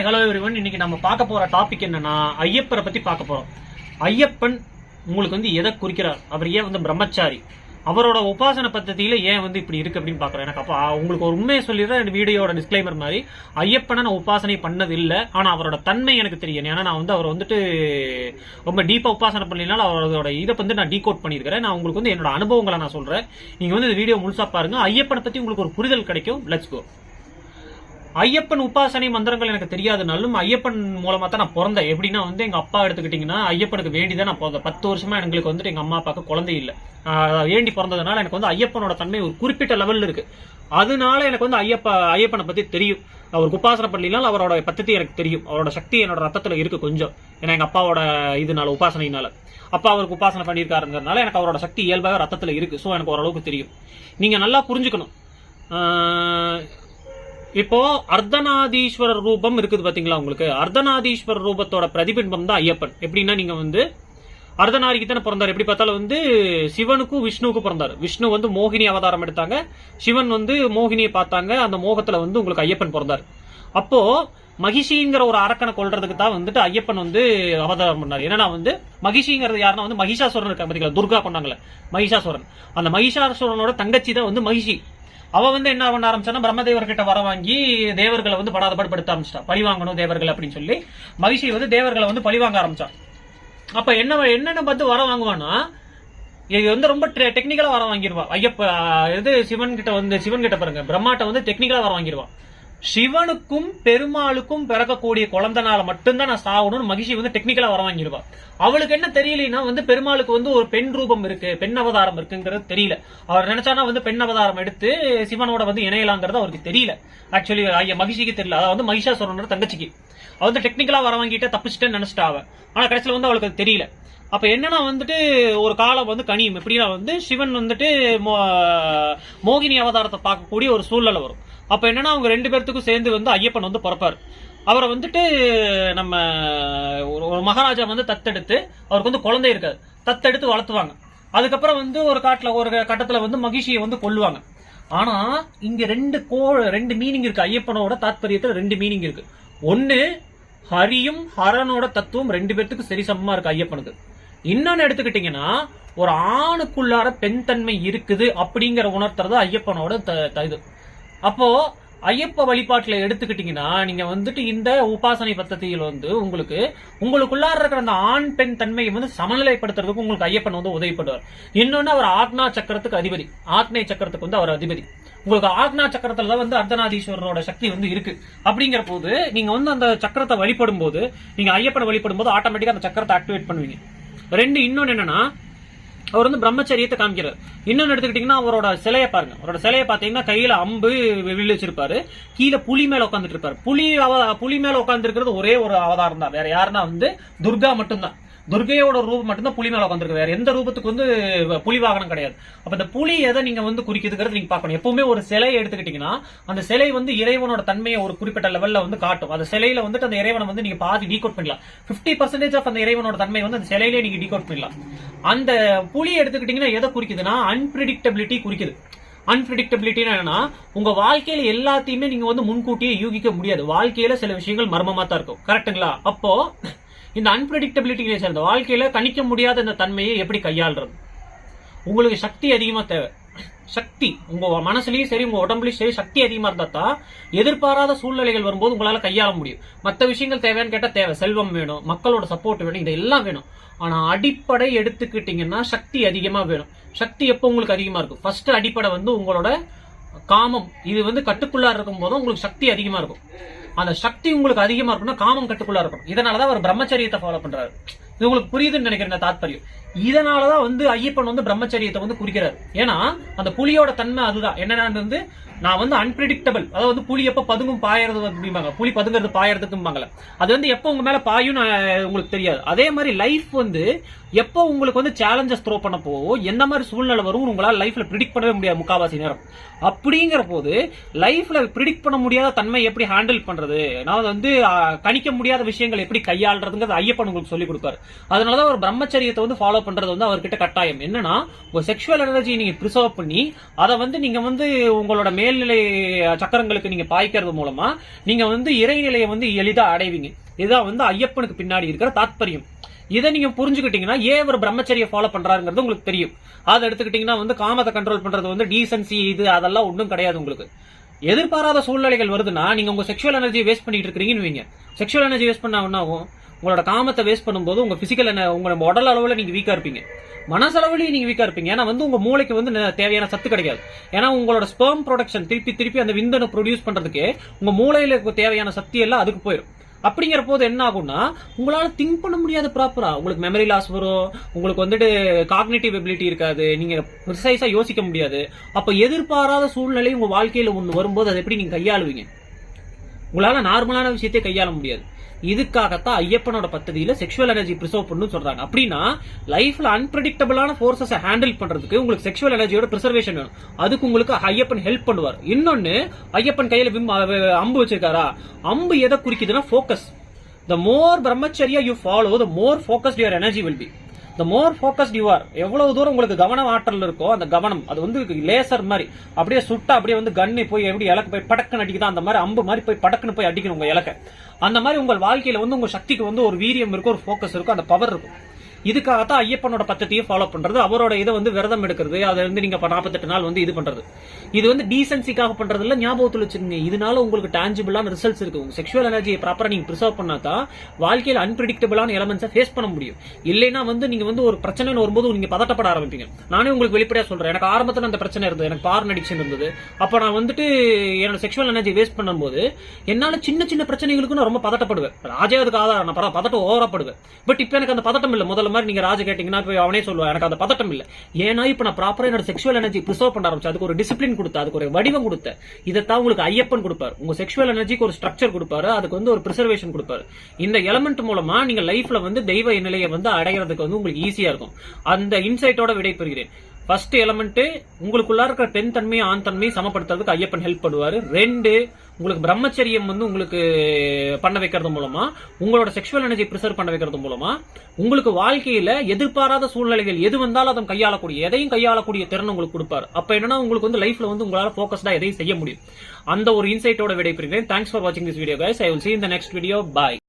Hi hello everyone இன்னைக்கு நம்ம பார்க்க போற டாபிக் என்னன்னா ஐயப்பரை பத்தி பார்க்க போறோம். ஐயப்பன் உங்களுக்கு வந்து எதை குறிக்கிறார்? அவர் ஏன் வந்து பிரம்மச்சாரி? அவரோட உபாசன பద్ధதியில ஏன் வந்து இப்படி இருக்கு அப்படின்னு பாக்குறேன் எனக்கு அப்ப உங்களுக்கு ஒரு உண்மையை சொல்லிடுறேன் இந்த வீடியோட டிஸ்க்ளைமர் மாதிரி. ஐயப்பனை நான் உபாசனை பண்ணது இல்ல ஆனா அவரோட தன்மை எனக்கு தெரியும். ஏன்னா நான் வந்து அவர் வந்துட்டு ரொம்ப டீப்பா உபாசனை பண்ணினால அவரோட இதை வந்து நான் டீகோட் பண்ணியிருக்கிறேன். நான் உங்களுக்கு வந்து என்னோட அனுபவங்களை நான் சொல்றேன். நீங்க வந்து இந்த வீடியோ முழுசா பாருங்க. ஐயப்பனை பத்தி உங்களுக்கு ஒரு புரிதல் கிடைக்கும். லெட்ஸ் கோ ஐயப்பன் உபாசனை மந்திரங்கள் எனக்கு தெரியாதுனாலும் ஐயப்பன் மூலமா தான் நான் பிறந்தேன். எப்படின்னா வந்து எங்க அப்பா எடுத்துக்கிட்டீங்கன்னா ஐயப்பனுக்கு வேண்டி தான் நான் பிறந்தேன். பத்து வருஷமா எங்களுக்கு வந்துட்டு எங்க அம்மா அப்பாவுக்கு குழந்தை இல்லை. வேண்டி பிறந்ததுனால எனக்கு வந்து ஐயப்பனோட தன்மை ஒரு குறிப்பிட்ட லெவல்ல இருக்கு. அதனால எனக்கு வந்து ஐயப்ப ஐயப்பனை பத்தி தெரியும். அவர் உபாசனை பண்ணலாம் அவரோட பத்தி எனக்கு தெரியும். அவரோட சக்தி என்னோட ரத்தத்துல இருக்கு கொஞ்சம். ஏன்னா எங்க அப்பாவோட இதனால உபாசனையினால. அப்பா அவருக்கு உபாசனை பண்ணியிருக்காருங்கிறதுனால எனக்கு அவரோட சக்தி இயல்பாக ரத்தத்துல இருக்கு. ஸோ எனக்கு ஓரளவுக்கு தெரியும். நீங்க நல்லா புரிஞ்சுக்கணும். ஆஹ் இப்போ அர்த்தநாதீஸ்வரர் ரூபம் இருக்குது பாத்தீங்களா உங்களுக்கு? அர்த்தநாதீஸ்வரர் ரூபத்தோட பிரதிபிம்பம் தான் ஐயப்பன். எப்படின்னா நீங்க வந்து அர்த்தநாரிக்கு தானே பிறந்தார். எப்படி பார்த்தாலும் வந்து சிவனுக்கும் விஷ்ணுவுக்கும் பிறந்தார். விஷ்ணு வந்து மோகினி அவதாரம் எடுத்தாங்க. சிவன் வந்து மோகினியை பார்த்தாங்க. அந்த மோகத்துல வந்து உங்களுக்கு ஐயப்பன் பிறந்தார். அப்போ மகிஷிங்கிற ஒரு அரக்கனை கொள்றதுக்கு தான் வந்துட்டு ஐயப்பன் வந்து அவதாரம் பண்ணார். என்னன்னா வந்து மகிஷிங்கிறது யாருன்னா வந்து மகிஷாசுரன் இருக்காங்க பாத்தீங்களா? துர்கா கொண்டாங்கல்ல மகிஷாசுரன். அந்த மகிஷாசுரனோட தங்கச்சி தான் வந்து மகிஷி. அவ வந்து என்ன பண்ண ஆரம்பிச்சானா பிரம்மதேவர்கிட்ட வர வாங்கி தேவர்களை வந்து படாத படுத்த ஆரம்பிச்சிட்டா. பழி வாங்கணும் தேவர்கள் அப்படின்னு சொல்லி. மகிஷி வந்து தேவர்களை வந்து பழி வாங்க ஆரம்பிச்சான் அப்ப என்ன என்னென்ன பார்த்து வர வாங்குவானா இது வந்து ரொம்ப டெக்னிக்கலா வர வாங்கிடுவான் ஐயப்ப இது சிவன் கிட்ட வந்து சிவன் கிட்ட பாருங்க பிரம்மாட்ட வந்து டெக்னிக்கலா வர வாங்கிடுவான் சிவனுக்கும் பெருமாளுக்கும் பிறக்கக்கூடிய குழந்தனால மட்டும்தான் நான் சாகணும்னு மகிஷி வந்து டெக்னிக்கலா வர வாங்கிடுவா. அவளுக்கு என்ன தெரியலனா வந்து பெருமாளுக்கு வந்து ஒரு பெண் ரூபம் இருக்கு பெண் அவதாரம் இருக்குங்கிறது தெரியல. அவர் நினைச்சானா வந்து பெண் அவதாரம் எடுத்து சிவனோட வந்து இணையலாங்கிறது அவருக்கு தெரியல. ஆக்சுவலி ஐயா மகிஷிக்கு தெரியல. அதாவது வந்து மகிஷாசுரனோட தங்கச்சிக்கு. அவ வந்து டெக்னிக்கலா வர வாங்கிட்டு தப்பிச்சிட்டேன்னு நினைச்சிட்டா அவ. ஆனா கடைசியில வந்து அவளுக்கு தெரியல. அப்ப என்னன்னா வந்துட்டு ஒரு காலம் வந்து கனியும். எப்படின்னா வந்து சிவன் வந்துட்டு மோ- மோகினி அவதாரத்தை பார்க்கக்கூடிய ஒரு சூழ்நிலை வரும். அப்போ என்னன்னா அவங்க ரெண்டு பேர்த்துக்கும் சேர்ந்து வந்து ஐயப்பன் வந்து பிறப்பாரு. அவரை வந்துட்டு நம்ம ஒரு ஒரு மகாராஜா வந்து தத்தெடுத்து அவருக்கு வந்து குழந்தை இருக்காது. தத்தெடுத்து வளர்த்துவாங்க. அதுக்கப்புறம் வந்து ஒரு காட்டில் ஒரு கட்டத்தில் வந்து மகிழ்ச்சியை வந்து கொள்ளுவாங்க ஆனா இங்க ரெண்டு கோ ரெண்டு மீனிங் இருக்கு. ஐயப்பனோட தாத்பரியத்தில் ரெண்டு மீனிங் இருக்கு. ஒன்னு ஹரியும் ஹரனோட தத்துவம் ரெண்டு பேர்த்துக்கும் சரி சமமாக இருக்கு ஐயப்பனுக்கு. இன்னொன்னு எடுத்துக்கிட்டீங்கன்னா ஒரு ஆணுக்குள்ளார பெண் தன்மை இருக்குது அப்படிங்கிற உணர்த்துறது ஐயப்பனோட த- த- இது. அப்போ ஐயப்ப வழிபாட்டில் எடுத்துக்கிட்டீங்கன்னா நீங்க வந்துட்டு இந்த உபாசனை பத்ததியில் வந்து உங்களுக்கு உங்களுக்குள்ளார இருக்கிற அந்த ஆண் பெண் தன்மையை வந்து சமநிலைப்படுத்துறதுக்கு உங்களுக்கு ஐயப்பன் வந்து உதவிப்படுவார். இன்னொன்னு அவர் ஆக்னா சக்கரத்துக்கு அதிபதி. ஆக்னை சக்கரத்துக்கு வந்து அவர் அதிபதி. உங்களுக்கு ஆக்னா சக்கரத்துல தான் வந்து அர்த்தநாதீஸ்வரரோட சக்தி வந்து இருக்கு. அப்படிங்கிற போது நீங்க வந்து அந்த சக்கரத்தை வழிபடும் போது நீங்க ஐயப்பனை வழிபடும் போது ஆட்டோமேட்டிக்கா அந்த சக்கரத்தை ஆக்டிவேட் பண்ணுவீங்க. ரெண்டு இன்னொன்னு என்னன்னா அவர் வந்து பிரம்மச்சரியத்தை காமிக்கிறார். இன்னொன்று எடுத்துக்கிட்டீங்கன்னா அவரோட சிலையை பாருங்க. அவரோட சிலையை பார்த்தீங்கன்னா கையில அம்பு வில்லு வச்சிருப்பாரு கீழே புலி மேல உட்காந்துட்டு இருப்பாரு. புலி அவ- புலி மேல உட்காந்துருக்கிறது ஒரே ஒரு அவதாரம் தான். வேற யாருன்னா வந்து துர்கா மட்டும்தான். துர்கையோட ரூபம் மட்டும்தான் புலி மேல உட்காந்துருக்கு வேற எந்த ரூபத்துக்கு வந்து புலி வாகனம் கிடையாது. அப்ப இந்த புலி எதை நீங்க வந்து குறிக்குதுங்கிறது நீங்க பார்க்கணும். எப்பவுமே ஒரு சிலையை எடுத்துக்கிட்டீங்கன்னா அந்த சிலை வந்து இறைவனோட தன்மையை ஒரு குறிப்பிட்ட லெவல்ல வந்து காட்டும். அந்த சிலையில வந்துட்டு அந்த இறைவனை வந்து நீங்க பாதி டீகோட் பண்ணலாம் 50% பர்சன்டேஜ் ஆஃப் அந்த இறைவனோட தன்மை வந்து அந்த சிலையிலே நீங்க டீகோட் பண்ணலாம் அந்த புலி எடுத்துக்கிட்டீங்கன்னா எதை குறிக்குதுன்னா அன்பிரிடிக்டபிலிட்டி குறிக்குது. அன்பிரிடிக்டபிலிட்டினா என்னன்னா உங்க வாழ்க்கையில எல்லாத்தையுமே நீங்க வந்து முன்கூட்டியே யூகிக்க முடியாது. வாழ்க்கையில சில விஷயங்கள் மர்மமா தான் இருக்கும். கரெக்ட்டுங்களா அப்போ இந்த அன்பிரிடிக்டபிலிட்டி சேர்ந்த வாழ்க்கையில கணிக்க முடியாத இந்த தன்மையை எப்படி கையாளுறது? உங்களுக்கு சக்தி அதிகமா தேவை. சக்தி உங்க மனசுலயும் சரி உங்க உடம்புலயும் சரி சக்தி அதிகமா இருந்தால் தான் எதிர்பாராத சூழ்நிலைகள் வரும்போது உங்களால கையாள முடியும். மற்ற விஷயங்கள் தேவையான்னு கேட்டா தேவை. செல்வம் வேணும் மக்களோட சப்போர்ட் வேணும் இதெல்லாம் வேணும். ஆனா அடிப்படை எடுத்துக்கிட்டீங்கன்னா சக்தி அதிகமா வேணும். சக்தி எப்போ உங்களுக்கு அதிகமா இருக்கும்? ஃபர்ஸ்ட் அடிப்படை வந்து உங்களோட காமம். இது வந்து கட்டுக்குள்ளா இருக்கும் போதும் உங்களுக்கு சக்தி அதிகமா இருக்கும். அந்த சக்தி உங்களுக்கு அதிகமா இருக்கும்னா காமம் கட்டுக்குள்ளா இருக்கும். இதனாலதான் அவர் பிரம்மச்சரியத்தை ஃபாலோ பண்றாரு. இது உங்களுக்கு புரியுதுன்னு நினைக்கிறேன் தாத்பரியம். இதனாலதான் வந்து ஐயப்பன் வந்து பிரம்மச்சரியத்தை வந்து குறிக்கிறார். ஏன்னா அந்த புலியோட தன்மை அதுதான். என்னன்னா வந்து நான் வந்து அன்பிரிடிக்டபிள் அதாவது வந்து புலி எப்போ பதுங்கும் பாயறது அப்படிம்பாங்க. புலி பதுங்கிறது பாயறதுக்கும்பாங்கல்ல. அது வந்து எப்போ உங்க மேல பாயும் உங்களுக்கு தெரியாது. அதே மாதிரி லைஃப் வந்து எப்போ உங்களுக்கு வந்து சேலஞ்சஸ் த்ரோ பண்ண போவோ எந்த மாதிரி சூழ்நிலை வரும் உங்களால் லைஃப்ல ப்ரிடிக்ட் பண்ணவே முடியாது முக்காவாசி நேரம். அப்படிங்கிற போது லைஃப்ல ப்ரிடிக்ட் பண்ண முடியாத தன்மை எப்படி ஹேண்டில் பண்றது? நான் வந்து கணிக்க முடியாத விஷயங்கள் எப்படி கையாளுறதுங்கிறது ஐயப்பன் உங்களுக்கு சொல்லி கொடுப்பாரு. அதனாலதான் ஒரு பிரம்மச்சரியத்தை வந்து ஃபாலோ ப்ரிசர்வ் பண்றது வந்து அவர்கிட்ட கட்டாயம். என்னன்னா உங்க செக்ஷுவல் எனர்ஜி நீங்க ப்ரிசர்வ் பண்ணி அதை வந்து நீங்க வந்து உங்களோட மேல்நிலை சக்கரங்களுக்கு நீங்க பாய்க்கிறது மூலமா நீங்க வந்து இறைநிலையை வந்து எளிதா அடைவீங்க. இதுதான் வந்து ஐயப்பனுக்கு பின்னாடி இருக்கிற தாத்பரியம். இதை நீங்க புரிஞ்சுக்கிட்டீங்கன்னா ஏன் ஒரு பிரம்மச்சரிய ஃபாலோ பண்றாருங்கிறது உங்களுக்கு தெரியும். அதை எடுத்துக்கிட்டீங்கன்னா வந்து காமத்தை கண்ட்ரோல் பண்றது வந்து டீசன்சி இது அதெல்லாம் ஒன்றும் கிடையாது உங்களுக்கு. எதிர்பாராத சூழ்நிலைகள் வருதுன்னா நீங்க உங்க செக்ஷுவல் எனர்ஜி வேஸ்ட் பண்ணிட்டு இருக்கீங்கன்னு வைங்க. செக்ஷுவல் எனர்ஜி வேஸ்ட் பண்ணா என்ன ஆகும்? உங்களோட காமத்தை வேஸ்ட் பண்ணும்போது உங்க பிசிக்கல் உங்க உடல் அளவில் நீங்க வீக்கா இருப்பீங்க. மனசளவுலையும் நீங்க வீக்கா இருப்பீங்க. ஏன்னா வந்து உங்க மூளைக்கு வந்து ந- தேவையான சத்து கிடைக்காது. ஏன்னா உங்களோட ஸ்பெர்ம் ப்ரொடக்ஷன் திருப்பி திருப்பி அந்த விந்தனை ப்ரொடியூஸ் பண்றதுக்கு உங்க மூளையில இருக்க தேவையான சக்தி எல்லாம் அதுக்கு போயிடும் அப்படிங்கிற போது என்ன ஆகும்னா உங்களால திங்க் பண்ண முடியாது ப்ராப்பரா உங்களுக்கு மெமரி லாஸ் வரும். உங்களுக்கு வந்துட்டு காக்னேட்டிவ் எபிலிட்டி இருக்காது. நீங்க ப்ரிசைஸா யோசிக்க முடியாது. அப்ப எதிர்பாராத சூழ்நிலை உங்க வாழ்க்கையில ஒன்று வரும்போது அதை எப்படி நீங்க கையாளுவீங்க? உங்களால நார்மலான விஷயத்தை கையாள முடியாது. இதுக்காகத்தான் ஐயப்பனோட பத்ததியில செக்ஷுவல் எனர்ஜி ப்ரிசர்வ் பண்ணு சொல்றாங்க. அப்படின்னா லைஃப்ல அன்பிரடிக்டபிளான ஃபோர்ஸஸை ஹேண்டில் பண்றதுக்கு உங்களுக்கு செக்ஷுவல் எனர்ஜியோட ப்ரிசர்வேஷன் வேணும். அதுக்கு உங்களுக்கு ஐயப்பன் ஹெல்ப் பண்ணுவார். இன்னொன்னு ஐயப்பன் கையில விம் அம்பு வச்சிருக்காரா? அம்பு எதை குறிக்குதுன்னா focus the more brahmacharya you follow the more focused your energy will be the more focused you are எவ்வளவு தூரம் உங்களுக்கு கவனம் ஆற்றல் இருக்கோ அந்த கவனம் அது வந்து லேசர் மாதிரி அப்படியே சுட்டா அப்படியே வந்து கண்ணு போய் எப்படி இலக்கு போய் படக்குன்னு அடிக்குதா அந்த மாதிரி அம்பு மாதிரி போய் படக்குன்னு போய் அடிக்கணும் உங்க இலக்க. அந்த மாதிரி உங்கள் வாழ்க்கையில வந்து உங்க சக்திக்கு வந்து ஒரு வீரியம் இருக்கும் ஒரு ஃபோக்கஸ் இருக்கும் அந்த பவர் இருக்கும். இதுக்காகத்தான் ஐயப்பனோட பத்தத்தையும் ஃபாலோ பண்றது. அவரோட இதை வந்து விரதம் எடுக்கிறது. அதை வந்து நீங்க நாற்பத்தெட்டு நாள் வந்து இது பண்றது. இது வந்து டீசன்சிக்காக பண்றது இல்ல ஞாபகத்தில் வச்சிருங்க இதனால உங்களுக்கு டான்ஜிபிளான ரிசல்ட்ஸ் இருக்கு. உங்க செக்ஷுவல் எனர்ஜியை ப்ராப்பரா நீங்க ப்ரிசர்வ் பண்ணா தான் வாழ்க்கையில் அன்பிரடிக்டபிளான எலமெண்ட்ஸை ஃபேஸ் பண்ண முடியும். இல்லைன்னா வந்து நீங்க வந்து ஒரு பிரச்சனைன்னு வரும்போது நீங்க பதட்டப்பட ஆரம்பிப்பீங்க. நானே உங்களுக்கு வெளிப்படையா சொல்றேன். எனக்கு ஆரம்பத்தில் அந்த பிரச்சனை இருந்தது. எனக்கு பார்ன் அடிக்ஷன் இருந்தது. அப்ப நான் வந்துட்டு என்னோட செக்ஷுவல் எனர்ஜி வேஸ்ட் பண்ணும்போது என்னால சின்ன சின்ன பிரச்சனைகளுக்கு நான் ரொம்ப பதட்டப்படுவேன். ராஜா அதுக்கு ஆதாரம் நான் பதட்டம் ஓவரப்படுவேன் பட் இப்போ எனக்கு அந்த பதட்டம் இல்லை. முதல்ல மாதிரி நீங்க ராஜ கேட்டீங்கன்னா போய் அவனே சொல்லுவான். எனக்கு அந்த பதட்டம் இல்ல. ஏன்னா இப்ப நான் ப்ராப்பரா என்னோட செக்ஷுவல் எனர்ஜி ப்ரிசர்வ் பண்ண ஆரம்பிச்சு அதுக்கு ஒரு டிசிப்ளின் கொடுத்த அதுக்கு ஒரு வடிவம் கொடுத்த இதைத்தான் உங்களுக்கு ஐயப்பன் கொடுப்பாரு. உங்க செக்ஷுவல் எனர்ஜிக்கு ஒரு ஸ்ட்ரக்சர் கொடுப்பாரு. அதுக்கு வந்து ஒரு ப்ரிசர்வேஷன் கொடுப்பாரு. இந்த எலமெண்ட் மூலமா நீங்க லைஃப்ல வந்து தெய்வ நிலையை வந்து அடைகிறதுக்கு வந்து உங்களுக்கு ஈஸியா இருக்கும். அந்த இன்சைட்டோட விடைபெறுகிறேன். ஃபர்ஸ்ட் எலமெண்ட் உங்களுக்குள்ள இருக்கிற பெண் தன்மையை ஆண் தன்மையை சமப்படுத்துறதுக்கு ஐயப்பன் ஹெல்ப் பண்ணுவாரு. ரெண்டு உங்களுக்கு பிரம்மச்சரியம் வந்து உங்களுக்கு பண்ண வைக்கிறது மூலமா உங்களோட செக்ஷுவல் எனர்ஜி ப்ரிசர்வ் பண்ண வைக்கிறது மூலமா உங்களுக்கு வாழ்க்கையில எதிர்பாராத சூழ்நிலைகள் எது வந்தாலும் அதை கையாளக்கூடிய எதையும் கையாளக்கூடிய திறன் உங்களுக்கு கொடுப்பாரு. அப்ப என்னன்னா உங்களுக்கு வந்து லைஃப்ல வந்து உங்களால போக்கஸ்டா எதையும் செய்ய முடியும். அந்த ஒரு இன்சைட்டோட விடைபெறுகிறேன். தேங்க்ஸ் ஃபார் வாட்சிங் this video guys I will see இந்த நெக்ஸ்ட் வீடியோ பாய்